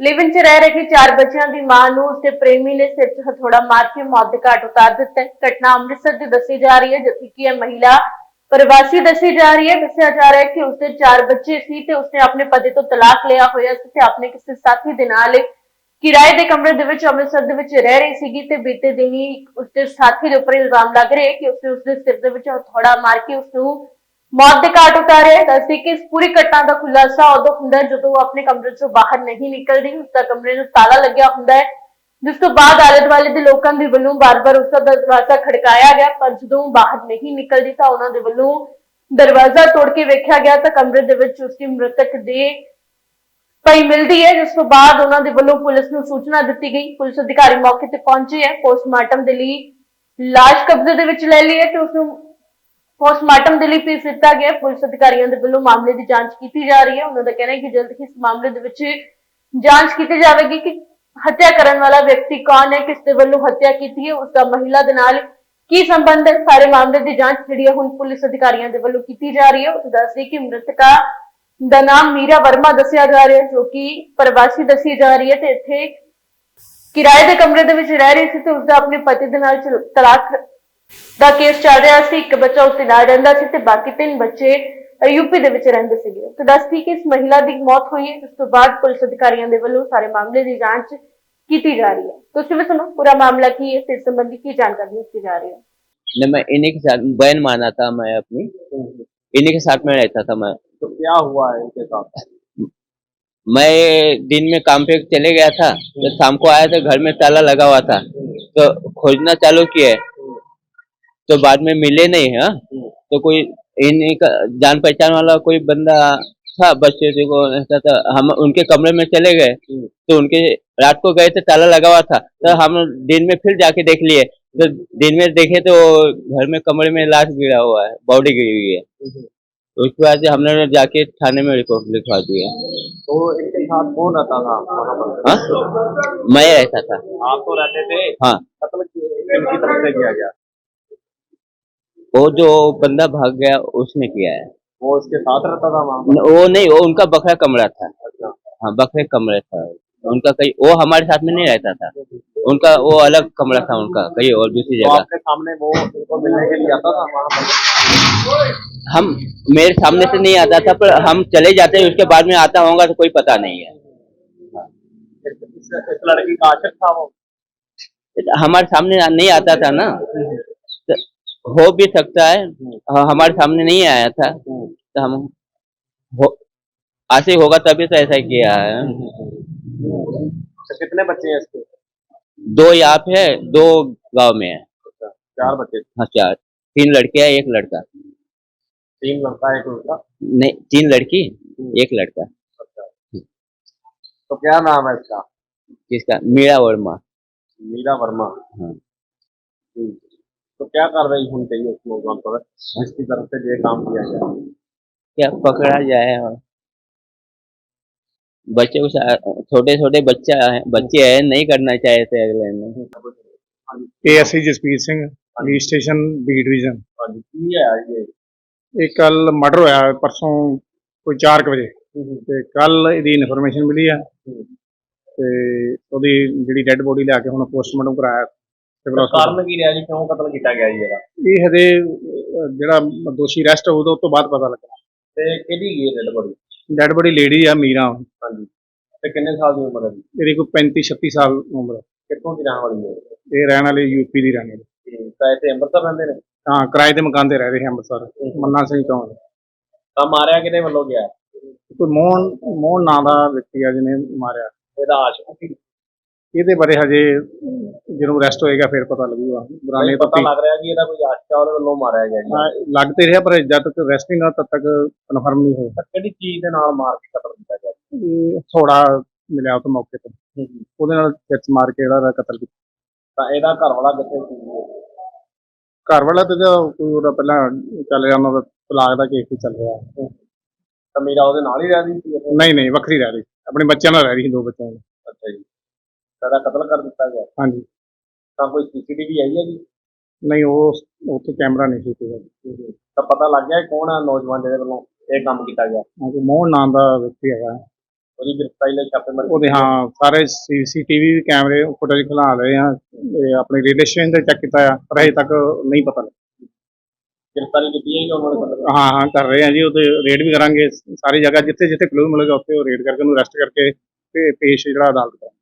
ਲਿਵਨ 'ਚ ਰਹਿ ਰਹੇ ਚਾਰ ਬੱਚਿਆਂ ਦੀ ਮਾਂ ਨੂੰ ਉਸਦੇ ਪ੍ਰੇਮੀ ਨੇ ਸਿਰ 'ਚ ਹਥੌੜਾ ਮਾਰ ਕੇ ਮੌਤ ਦੇ ਘਾਟ ਉਤਾਰ ਦਿੱਤਾ ਹੈ। ਘਟਨਾ ਅੰਮ੍ਰਿਤਸਰ ਦੀ ਦੱਸੀ ਜਾ ਰਹੀ ਹੈ, ਜਿੱਥੇ ਕਿ ਇਹ ਮਹਿਲਾ ਪ੍ਰਵਾਸੀ ਦੱਸੀ ਜਾ ਰਹੀ ਹੈ। ਦੱਸਿਆ ਜਾ ਰਿਹਾ ਹੈ ਕਿ ਉਸਦੇ ਚਾਰ ਬੱਚੇ ਸੀ ਤੇ ਉਸਨੇ ਆਪਣੇ ਪਤੀ ਤੋਂ ਤਲਾਕ ਲਿਆ ਹੋਇਆ ਸੀ ਤੇ ਆਪਣੇ ਕਿਸੇ ਸਾਥੀ ਦੇ ਨਾਲ ਕਿਰਾਏ ਦੇ ਕਮਰੇ ਦੇ ਵਿੱਚ ਅੰਮ੍ਰਿਤਸਰ ਦੇ ਵਿੱਚ ਰਹਿ ਰਹੀ ਸੀਗੀ ਤੇ ਬੀਤੇ ਦਿਨ ਹੀ ਉਸਦੇ ਸਾਥੀ ਦੇ ਉੱਪਰ ਇਲਜ਼ਾਮ ਲੱਗ ਰਿਹਾ ਹੈ ਕਿ ਉਸਨੇ ਉਸਦੇ ਸਿਰ ਦੇ ਵਿੱਚ ਹਥੌੜਾ ਮਾਰ ਕੇ ਉਸਨੂੰ ਮੌਤ ਦੇ ਘਾਟ ਉਤਾਰਿਆ ਹੈ। ਦੱਸਦੀ ਕਿ ਇਸ ਪੂਰੀ ਘਟਨਾ ਦਾ ਖੁਲਾਸਾ ਉਦੋਂ ਹੁੰਦਾ ਹੈ ਜਦੋਂ ਉਹ ਆਪਣੇ ਕਮਰੇ ਚੋਂ ਬਾਹਰ ਨਹੀਂ ਨਿਕਲਦੀ। ਉਸਦਾ ਕਮਰੇ ਨੂੰ ਤਾਲਾ ਲੱਗਿਆ ਹੁੰਦਾ ਹੈ। ਜਿਸ ਤੋਂ ਬਾਅਦ ਆਲੇ ਦੁਆਲੇ ਦੇ ਲੋਕਾਂ ਦੇ ਵੱਲੋਂ ਬਾਰ-ਬਾਰ ਉਸਦਾ ਦਰਵਾਜ਼ਾ ਖੜਕਾਇਆ ਗਿਆ। ਪਰ ਜਦੋਂ ਬਾਹਰ ਨਹੀਂ ਨਿਕਲਦੀ ਤਾਂ ਉਹਨਾਂ ਦੇ ਵੱਲੋਂ ਦਰਵਾਜ਼ਾ ਤੋੜ ਕੇ ਵੇਖਿਆ ਗਿਆ ਤਾਂ ਕਮਰੇ ਦੇ ਵਿੱਚ ਉਸਦੀ ਮ੍ਰਿਤਕ ਦੇ ਪਈ ਮਿਲਦੀ ਹੈ। ਜਿਸ ਤੋਂ ਬਾਅਦ ਉਹਨਾਂ ਦੇ ਵੱਲੋਂ ਪੁਲਿਸ ਨੂੰ ਸੂਚਨਾ ਦਿੱਤੀ ਗਈ। ਪੁਲਿਸ ਅਧਿਕਾਰੀ ਮੌਕੇ ਤੇ ਪਹੁੰਚੇ ਹੈ। ਪੋਸਟਮਾਰਟਮ ਦੇ ਲਈ ਲਾਸ਼ ਕਬਜ਼ੇ ਦੇ ਵਿੱਚ ਲੈ ਲਈ ਹੈ ਤੇ ਉਸ ਨੂੰ ਪੋਸਟਮਾਰਟਮ ਦੇ ਲਈ ਭੇਜ ਦਿੱਤਾ ਗਿਆ। ਪੁਲਿਸ ਅਧਿਕਾਰੀਆਂ ਦੇ ਵੱਲੋਂ ਮਾਮਲੇ ਦੀ ਜਾਂਚ ਕੀਤੀ ਜਾ ਰਹੀ ਹੈ। ਉਹਨਾਂ ਦਾ ਕਹਿਣਾ ਹੈ ਕਿ ਜਲਦ ਹੀ ਇਸ ਮਾਮਲੇ ਦੇ ਵਿੱਚ ਜਾਂਚ ਕੀਤੀ ਜਾਵੇਗੀ ਕਿ ਹੱਤਿਆ ਕਰਨ ਵਾਲਾ ਵਿਅਕਤੀ ਕੌਣ ਹੈ, ਕਿਸ ਦੇ ਵੱਲੋਂ ਹੱਤਿਆ ਕੀਤੀ ਹੈ ਉਸ ਦਾ ਮਹਿਲਾ ਦੇ ਨਾਲ ਕੀ ਸੰਬੰਧ ਹੈ। ਸਾਰੇ ਮਾਮਲੇ ਦੀ ਜਾਂਚ ਜਿਹੜੀ ਹੈ ਹੁਣ ਪੁਲਿਸ ਅਧਿਕਾਰੀਆਂ ਦੇ ਵੱਲੋਂ ਕੀਤੀ ਜਾ ਰਹੀ ਹੈ। ਉਹ ਦੱਸਦੀ ਕਿ ਮ੍ਰਿਤਕਾ ਦਾ ਨਾਮ ਮੀਰਾ ਵਰਮਾ ਦੱਸਿਆ ਜਾ ਰਿਹਾ ਹੈ, ਜੋ ਕਿ ਪ੍ਰਵਾਸੀ ਦੱਸੀ ਜਾ ਰਹੀ ਹੈ ਤੇ ਇੱਥੇ ਕਿਰਾਏ ਦੇ ਕਮਰੇ ਦੇ ਵਿੱਚ ਰਹਿ ਰਹੀ ਸੀ ਤੇ ਉਸਦਾ ਆਪਣੇ ਪਤੀ ਦੇ ਨਾਲ ਤਲਾਕ ਦਾ ਕੇਸ ਚੱਲ ਰਿਹਾ ਸੀ ਇੱਕ ਬੱਚਾ ਉਸ ਦੇ ਨਾਲ ਰਹਿੰਦਾ ਸੀ ਤੇ ਬਾਕੀ ਤਿੰਨ ਬੱਚੇ ਯੂਪੀ ਦੇ ਵਿੱਚ ਰਹਿੰਦੇ ਸੀਗੇ ਤੇ ਦੱਸਦੀ ਕਿ ਇਸ ਮਹਿਲਾ ਦੀ ਮੌਤ ਹੋਈ ਹੈ ਉਸ ਤੋਂ ਬਾਅਦ ਪੁਲਿਸ ਅਧਿਕਾਰੀਆਂ ਦੇ ਵੱਲੋਂ ਸਾਰੇ ਮਾਮਲੇ ਦੀ ਜਾਂਚ ਕੀਤੀ ਜਾ ਰਹੀ ਹੈ ਤੁਸੀਂ ਵੀ ਸੁਣੋ ਪੂਰਾ ਮਾਮਲਾ ਕੀ ਹੈ ਤੇ ਇਸ ਸੰਬੰਧੀ ਕੀ ਜਾਣਕਾਰੀ ਦਿੱਤੀ ਜਾ ਰਹੀ ਹੈ नहीं मैं इन्हीं के साथ बहन माना था मैं अपनी इन्हीं के साथ में रहता था मैं तो क्या हुआ है इनके साथ मैं दिन में काम पे चले गया था तो शाम को आया तो घर में ताला लगा हुआ था तो खोजना चालू किए तो बाद में मिले नहीं है? तो कोई इन्हीं का जान पहचान वाला कोई बंदा था बच्चे को रहता था हम उनके कमरे में चले गए। तो उनके रात को गए तो ताला लगा हुआ था। तो हम दिन में फिर जाके देख लिए। तो दिन में देखे तो घर में कमरे में लाश गिरा हुआ है बॉडी गिरी हुई है। तो उसके बाद हमने जाके थाने में रिपोर्ट लिखवा दी है। तो इनके साथ कौन रहता था हाँ? मैं रहता था। आप तो रहते थे? हाँ। तरफ़ से किया गया। वो जो बंदा भाग गया उसने किया है। वो इसके साथ रहता था वहाँ पर? न- वो नहीं वो उनका बकरा कमरा था। अच्छा। हाँ बकरे कमरा था। उनका कहीं वो हमारे साथ में नहीं रहता था। उनका वो अलग कमरा था उनका कहीं और दूसरी तो जगह। आपके सामने वो इनको मिलने के लिए आता था वहाँ पर? हम मेरे सामने से नहीं आता था पर हम चले जाते हैं उसके बाद में आता होगा तो कोई पता नहीं है। इस, इस, लड़की का आशिक था वो? हमारे सामने नहीं आता था ना। तो हो भी सकता है। हमारे सामने नहीं आया था। तो हम हो ऐसे होगा तभी तो ऐसा किया है। तो कितने बच्चे हैं इसके? दो यहाँ पे है दो गाँव में है। अच्छा, चार बच्चे हाँ चार। तीन लड़के हैं एक लड़का। तीन लड़का एक लड़का? नहीं तीन लड़की एक लड़का। अच्छा। तो क्या नाम है इसका? किसका? मीरा वर्मा। मीरा वर्मा। हाँ। तो क्या कार्रवाई होनी चाहिए उस नौजवान पर जिसकी तरफ से ये काम किया गया क्या पकड़ा जाए और बच्चे कुछ छोटे छोटे बच्चा है बच्चे हैं नहीं करना चाहे थे अगले ने ASI Jaspir Singh police station B division हाँ जी की है ये ਇਹ ਕੱਲ ਮਰਡਰ ਹੋਇਆ ਹੈ ਪਰਸੋਂ ਕੋਈ 4 ਵਜੇ ਤੇ ਕੱਲ ਇਹਦੀ ਇਨਫੋਰਮੇਸ਼ਨ ਮਿਲੀ ਆ ਤੇ ਉਹਦੀ ਜਿਹੜੀ ਡੈੱਡ ਬੋਡੀ ਲਿਆ ਕੇ ਹੁਣ ਪੋਸਟਮਾਰਟਮ ਕਰਾਇਆ ਸਿਵਲ ਹਸਪਤਾਲ ਕਾਰਨ ਕੀ ਰਿਹਾ ਜੀ? ਕਿਉਂ ਕਤਲ ਕੀਤਾ ਗਿਆ ਜੀ ਇਹਦਾ? ਇਹ ਹਜੇ ਅਹ, ਜਿਹੜਾ ਦੋਸ਼ੀ ਅਰੈਸਟ ਹੋਊਗਾ ਉਸ ਤੋਂ ਬਾਅਦ ਪਤਾ ਲੱਗਣਾ। ਤੇ ਕਿਹਦੀ ਗਈ dead body dead body lady ਆ ਮੀਰਾ। ਹਾਂਜੀ। ਤੇ ਕਿੰਨੇ ਸਾਲ ਦੀ ਉਮਰ ਹੈ ਜੀ? ਇਹਦੀ ਕੋਈ 35 36 ਸਾਲ ਉਮਰ ਹੈ। ਕਿੱਥੋਂ ਦੀ ਰਹਿਣ ਵਾਲੀ ਹੈ? ਇਹ ਰਹਿਣ ਵਾਲੀ ਯੂਪੀ ਦੀ ਰਹਿਣ ਵਾਲੀ। ਤਾਂ ਇੱਥੇ ਅੰਮ੍ਰਿਤਸਰ ਰਹਿੰਦੇ ਨੇ? ਹਾਂ ਕਿਰਾਏ ਤੇ ਮਕਾਨ ਤੇ ਰਹਿ ਰਹੇ ਅੰਮ੍ਰਿਤਸਰ। ਮੰਨਾ ਸਿੰਘ ਚੌਂਕ ਤਾਂ ਮਾਰਿਆ ਕਿਹਦੇ ਵੱਲੋਂ ਗਿਆ? ਕੋਈ ਮੋਹਨ ਮੋਹਨ ਨਾਂ ਦਾ ਵਿਅਕਤੀ ਆ ਜਿਹਨੇ ਮਾਰਿਆ। ਇਹਦਾ ਆਸ਼ਕ ਸੀ। ਇਹਦੇ ਬਾਰੇ ਹਜੇ ਜਦੋਂ ਅਰੈਸਟ ਹੋਏਗਾ ਫਿਰ ਪਤਾ ਲੱਗੂਗਾ। ਨਹੀਂ ਪਤਾ ਲੱਗ ਰਿਹਾ ਕਿ ਇਹਦਾ ਕੋਈ ਆਸ਼ਕ ਉਹਦੇ ਵੱਲੋਂ ਮਾਰਿਆ ਗਿਆ ਜੀ। ਹਾਂ, ਲੱਗ ਤੇ ਰਿਹਾ ਪਰ ਜਦ ਤੱਕ ਅਰੈਸਟ ਨਹੀਂ ਹੋਇਆ ਤਦ ਤੱਕ ਕਨਫਰਮ ਨਹੀਂ ਹੋਇਆ। ਕਿਹੜੀ ਚੀਜ਼ ਦੇ ਨਾਲ ਮਾਰ ਕੇ ਕਤਲ ਕੀਤਾ ਗਿਆ? ਥੋੜਾ ਮਿਲਿਆ ਉਸ ਮੌਕੇ ਤੇ। ਉਹਦੇ ਨਾਲ ਚਿੱਚ ਮਾਰ ਕੇ ਇਹਦਾ ਕਤਲ ਕੀਤਾ। ਤਾਂ ਇਹਦਾ ਘਰ ਵਾਲਾ ਕਿੱਥੇ ਸੀ ਘਰ ਵਾਲਾ ਤੇ ਕੋਈ ਉਹਦਾ ਪਹਿਲਾਂ ਚੱਲ ਰਿਹਾ ਉਹਨਾਂ ਦਾ ਤਲਾਕ ਦਾ ਕੇਸ ਚੱਲ ਰਿਹਾ। ਤਾਂ ਮੇਰਾ ਉਹਦੇ ਨਾਲ ਹੀ ਰਹਿੰਦੀ ਸੀ? ਇੱਥੇ ਨਹੀਂ ਨਹੀਂ ਵੱਖਰੀ ਰਹਿ ਰਹੀ। ਆਪਣੇ ਬੱਚਿਆਂ ਨਾਲ ਰਹਿ ਰਹੀ ਸੀ ਦੋ ਬੱਚਿਆਂ ਨਾਲ। ਅੱਛਾ ਜੀ। ਇਹਦਾ ਕਤਲ ਕਰ ਦਿੱਤਾ ਗਿਆ। ਹਾਂਜੀ। ਤਾਂ ਕੋਈ ਸੀਸੀਟੀਵੀ ਆਈ ਹੈ ਜੀ? ਨਹੀਂ ਉਹ ਉੱਥੇ ਕੈਮਰਾ ਨਹੀਂ ਸੀ ਕੋਈ ਤਾਂ ਪਤਾ ਲੱਗ ਗਿਆ ਇਹ ਕੌਣ ਆ? ਨੌਜਵਾਨ ਜਿਹਦੇ ਵੱਲੋਂ ਇਹ ਕੰਮ ਕੀਤਾ ਗਿਆ। ਹਾਂ ਕੋਈ ਮੋਹਨ ਨਾਮ ਦਾ ਵਿਅਕਤੀ ਹੈਗਾ। ਉਹਦੀ ਗ੍ਰਿਫਤਾਰੀ ਲਈ ਛਾਪੇਮਾਰੀ ਉਹਦੇ ਹਾਂ ਸਾਰੇ ਸੀਸੀਟੀਵੀ ਕੈਮਰੇ ਫੁਟੇਜ ਖਿਲਾ ਲਏ ਆ। ਤੇ ਆਪਣੇ ਰੇਲਵੇ ਸਟੇਸ਼ਨ ਤੇ ਚੈੱਕ ਕੀਤਾ ਆ ਪਰ ਅਜੇ ਤੱਕ ਨਹੀਂ ਪਤਾ ਲੱਗਾ। ਗ੍ਰਿਫਤਾਰੀ ਕੀਤੀ ਹੈ ਉਹਨਾਂ ਨੇ ਹਾਂ ਹਾਂ ਕਰ ਰਹੇ ਆ ਜੀ। ਉਹਦੇ ਰੇਡ ਵੀ ਕਰਾਂਗੇ। ਸਾਰੀ ਜਗ੍ਹਾ ਜਿੱਥੇ ਜਿੱਥੇ ਕਲੂ ਮਿਲੇਗਾ ਉੱਥੇ ਉਹ ਰੇਡ ਕਰਕੇ ਉਹਨੂੰ ਅਰੈਸਟ ਕਰਕੇ ਤੇ ਪੇਸ਼ ਜਿਹੜਾ ਅਦਾਲਤ ਕਰਾਂਗੇ